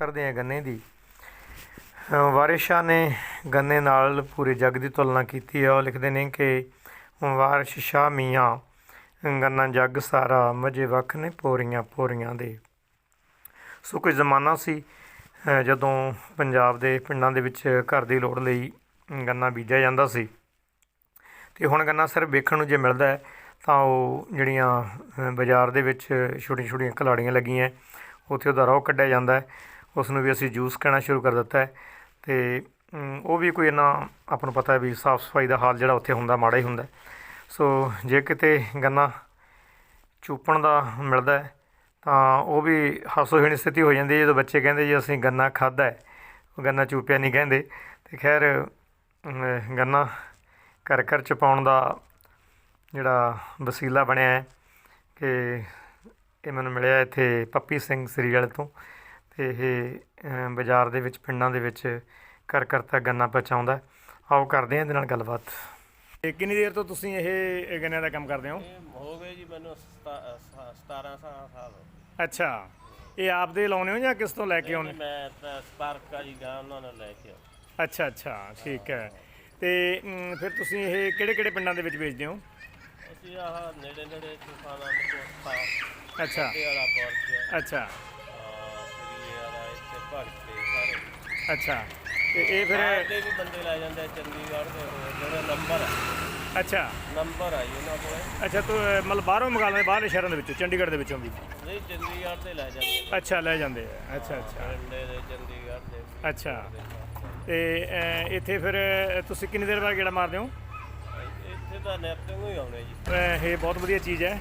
ਕਰਦੇ ਆ ਗੰਨੇ ਦੀ। ਅ, ਸ਼ਾਹ ਨੇ ਗੰਨੇ ਨਾਲ ਪੂਰੇ ਜੱਗ ਦੀ ਤੁਲਨਾ ਕੀਤੀ ਹੈ। ਉਹ ਲਿਖਦੇ ਨੇ ਕਿ ਵਾਰਿਸ ਸ਼ਾਹ ਮੀਆਂ ਗੰਨਾ ਜੱਗ ਸਾਰਾ ਮਜੇ ਵੱਖ ਨੇ ਪੋਰੀਆਂ ਪੋਰੀਆਂ ਦੇ। ਸੋ ਕੁਝ ਜ਼ਮਾਨਾ ਸੀ ਜਦੋਂ ਪੰਜਾਬ ਦੇ ਪਿੰਡਾਂ ਦੇ ਵਿੱਚ ਘਰ ਦੀ ਲੋੜ ਲਈ ਗੰਨਾ ਬੀਜਿਆ ਜਾਂਦਾ ਸੀ। ਤੇ ਹੁਣ ਗੰਨਾ ਸਿਰਫ ਵੇਖਣ ਨੂੰ ਜੇ ਮਿਲਦਾ ਹੈ ਤਾਂ ਉਹ ਜਿਹੜੀਆਂ ਬਾਜ਼ਾਰ ਦੇ ਵਿੱਚ ਛੋਟੀਆਂ ਛੋਟੀਆਂ ਕਲਾੜੀਆਂ ਲੱਗੀਆਂ ਉੱਥੇ ਉਹਦਾ ਰੋਹ ਕੱਢਿਆ ਜਾਂਦਾ ਹੈ। ਉਸ ਨੂੰ ਵੀ ਅਸੀਂ ਜੂਸ ਕਹਿਣਾ ਸ਼ੁਰੂ ਕਰ ਦਿੱਤਾ ਹੈ। ਤੇ ਉਹ ਵੀ ਕੋਈ ਇੰਨਾ ਆਪਾਂ ਨੂੰ ਪਤਾ ਹੈ ਵੀ ਸਾਫ਼ ਸਫ਼ਾਈ ਦਾ ਹਾਲ ਜਿਹੜਾ ਉੱਥੇ ਹੁੰਦਾ, ਮਾੜਾ ਹੀ ਹੁੰਦਾ ਸੋ, ਜੇ ਕਿਤੇ ਗੰਨਾ ਚੂਪਣ ਦਾ ਮਿਲਦਾ ਹੈ, ਤਾਂ ਉਹ ਵੀ ਹਾਸੋਹੀਣੀ ਸਥਿਤੀ ਹੋ ਜਾਂਦੀ ਹੈ ਜਦੋਂ ਬੱਚੇ ਕਹਿੰਦੇ ਜੀ ਅਸੀਂ ਗੰਨਾ ਖਾਦਾ ਹੈ। ਉਹ ਗੰਨਾ ਚੂਪਿਆ ਨਹੀਂ ਕਹਿੰਦੇ। ਤੇ ਖੈਰ ਗੰਨਾ ਘਰ ਘਰ ਚ ਪਾਉਣ ਦਾ ਜਿਹੜਾ ਵਸੀਲਾ ਬਣਿਆ ਹੈ ਕਿ ਇਹ ਮੈਨੂੰ ਮਿਲਿਆ ਇੱਥੇ ਪੱਪੀ ਸਿੰਘ ਸ੍ਰੀ ਵਾਲੇ ਤੋਂ। ਤੇ ਇਹ ਬਾਜ਼ਾਰ ਦੇ ਵਿੱਚ ਪਿੰਡਾਂ ਦੇ ਵਿੱਚ ਘਰ ਘਰ ਤੱਕ ਗੰਨਾ ਪਹੁੰਚਾਉਂਦਾ। ਆਓ ਕਰਦੇ ਹਾਂ ਇਹਦੇ ਨਾਲ ਗੱਲਬਾਤ। ਇਹ ਕਿੰਨੀ ਦੇਰ ਤੋਂ ਤੁਸੀਂ ਇਹ ਗੰਨਿਆਂ ਦਾ ਕੰਮ ਕਰਦੇ ਹੋ? ਇਹ ਹੋ ਗਏ ਜੀ ਮੈਨੂੰ 17 ਸਾਲ ਹੋ ਗਏ। ਅੱਛਾ। ਇਹ ਆਪ ਦੇ ਲਾਉਨੇ ਹੋ ਜਾਂ ਕਿਸ ਤੋਂ ਲੈ ਕੇ ਆਉਨੇ ਮੈਂ ਸਪਾਰਕ ਵਾਲੀ ਗਾਂ ਉਹਨਾਂ ਨੂੰ ਲੈ ਕੇ। ਅੱਛਾ ਅੱਛਾ। ਠੀਕ ਹੈ। ਤੇ ਫਿਰ ਤੁਸੀਂ ਇਹ ਕਿਹੜੇ ਕਿਹੜੇ ਪਿੰਡਾਂ ਦੇ ਵਿੱਚ ਵੇਚਦੇ ਹੋ? ਅਸੀਂ ਆਹ ਨੇੜੇ ਨੇੜੇ ਤੂਫਾਨਾਂ ਦੇ ਕੋਸਤਾ ਅੱਛਾ। ਅੱਛਾ। ਅੱਛਾ। ਤੇ ਇਹ ਫਿਰ ਦੇ ਵੀ ਬੰਦੇ ਲੈ ਜਾਂਦੇ ਆ ਚੰਡੀਗੜ੍ਹ ਦੇ ਹੋਰ ਜਿਹੜੇ ਨੰਬਰ ਅੱਛਾ। ਨੰਬਰ ਆਈ ਉਹਨਾਂ ਕੋਲੇ। ਅੱਛਾ ਤੂੰ ਮਤਲਬ ਬਾਹਰੋਂ ਮੰਗਾ ਲੈਂਦੇ ਬਾਹਰਲੇ ਸ਼ਹਿਰਾਂ ਦੇ ਵਿੱਚੋਂ ਚੰਡੀਗੜ੍ਹ ਦੇ ਵਿੱਚੋਂ ਵੀ? ਨਹੀਂ ਚੰਡੀਗੜ੍ਹ ਦੇ ਲੈ ਜਾਂਦੇ ਆ। ਅੱਛਾ ਲੈ ਜਾਂਦੇ ਆ। ਅੱਛਾ ਅੱਛਾ। ਬਠਿੰਡੇ ਦੇ ਚੰਡੀਗੜ੍ਹ ਦੇ। ਅੱਛਾ। ਤੇ ਇੱਥੇ ਫਿਰ ਤੁਸੀਂ ਕਿੰਨੀ ਦੇਰ ਬਾਅਦ ਗੇੜਾ ਮਾਰਦੇ ਹੋ? ਇੱਥੇ ਤਾਂ ਨੈਪਟਿੰਗ ਹੀ ਆਉਣੇ ਜੀ। ਇਹ ਬਹੁਤ ਵਧੀਆ ਚੀਜ਼ ਹੈ।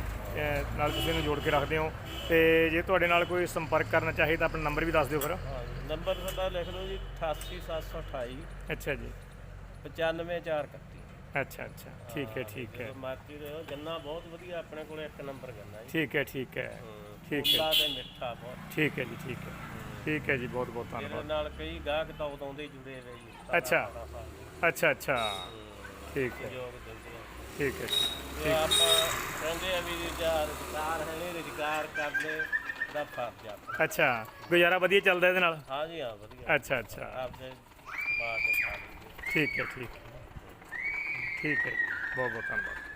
ਨਾਲ ਤੁਸੀਂ ਇਹਨੂੰ ਜੋੜ ਕੇ ਰੱਖਦੇ ਹੋ। ਤੇ ਜੇ ਤੁਹਾਡੇ ਨਾਲ ਕੋਈ ਸੰਪਰਕ ਕਰਨਾ ਚਾਹੇ ਤਾਂ ਆਪਣਾ ਨੰਬਰ ਵੀ ਦੱਸ ਦਿਓ ਫਿਰ। ਹਾਂ ਨੰਬਰ ਸਾਡਾ ਲਿਖ ਲਓ ਜੀ 88728 ਅੱਛਾ ਜੀ। 95431 ਅੱਛਾ ਅੱਛਾ। ਠੀਕ ਹੈ ਠੀਕ ਹੈ। ਮਰਜ਼ੀ ਦੇ। ਗੰਨਾ ਬਹੁਤ ਵਧੀਆ ਆਪਣੇ ਕੋਲੇ ਇੱਕ ਨੰਬਰ ਗੰਨਾ ਜੀ। ਠੀਕ ਹੈ ਠੀਕ ਹੈ। ਠੀਕ ਹੈ। ਤੇ ਮਿੱਠਾ ਬਹੁਤ। ਠੀਕ ਹੈ ਜੀ ਠੀਕ ਹੈ। ਠੀਕ ਹੈ ਜੀ ਬਹੁਤ ਬਹੁਤ ਧੰਨਵਾਦ। ਨਾਲ ਕਈ ਗਾਹਕ ਤਾਂ ਉਦੋਂ ਦੇ ਹੀ ਜੁੜੇ ਰਹੇ ਜੀ। ਅੱਛਾ। ਅੱਛਾ ਅੱਛਾ। ਠੀਕ ਹੈ। ਠੀਕ ਹੈ ਜੇ। ਆਪਾਂ ਕਹਿੰਦੇ ਆ ਵੀ ਰੁਜ਼ਗਾਰ ਹੈ ਨਹੀਂ ਰੁਜ਼ਗਾਰ ਕਰਦੇ ਦਾ ਫਰਜ਼ ਆ। ਅੱਛਾ ਗੁਜ਼ਾਰਾ ਵਧੀਆ ਚੱਲਦਾ ਇਹਦੇ ਨਾਲ? ਹਾਂ ਜੀ ਹਾਂ ਵਧੀਆ। ਅੱਛਾ ਅੱਛਾ। ਆਪਦੇ ਖਾ ਲਈਏ। ਠੀਕ ਹੈ ਠੀਕ ਹੈ। ਠੀਕ ਹੈ। ਬਹੁਤ ਬਹੁਤ ਧੰਨਵਾਦ।